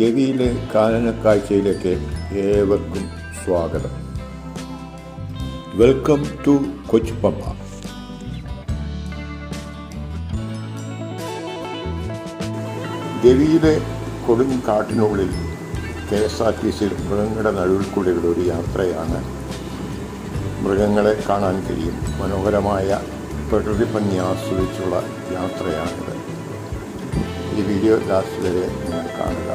ഗവിയിലെ കാനനക്കാഴ്ചയിലേക്ക് ഏവർക്കും സ്വാഗതം. Welcome to കൊച്ചു പമ്പ ഗവിയിലെ കൊടും കാട്ടിനുള്ളിൽ കെ എസ് ആർ ടി സിയിൽ മൃഗങ്ങളുടെ നടുവിൽ കൂടെയുള്ള ഒരു യാത്രയാണ് മൃഗങ്ങളെ കാണാൻ കഴിയും. മനോഹരമായ പ്രകൃതി ഭംഗി ആസ്വദിച്ചുള്ള യാത്രയാണിത്. ഈ വീഡിയോ ലാസ്റ്റ് വരെ നിങ്ങൾ കാണുക.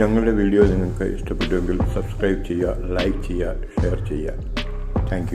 ഞങ്ങളുടെ വീഡിയോ നിങ്ങൾക്ക് ഇഷ്ടപ്പെട്ടുവെങ്കിൽ സബ്സ്ക്രൈബ് ചെയ്യുക ലൈക്ക് ചെയ്യുക ഷെയർ ചെയ്യുക. താങ്ക്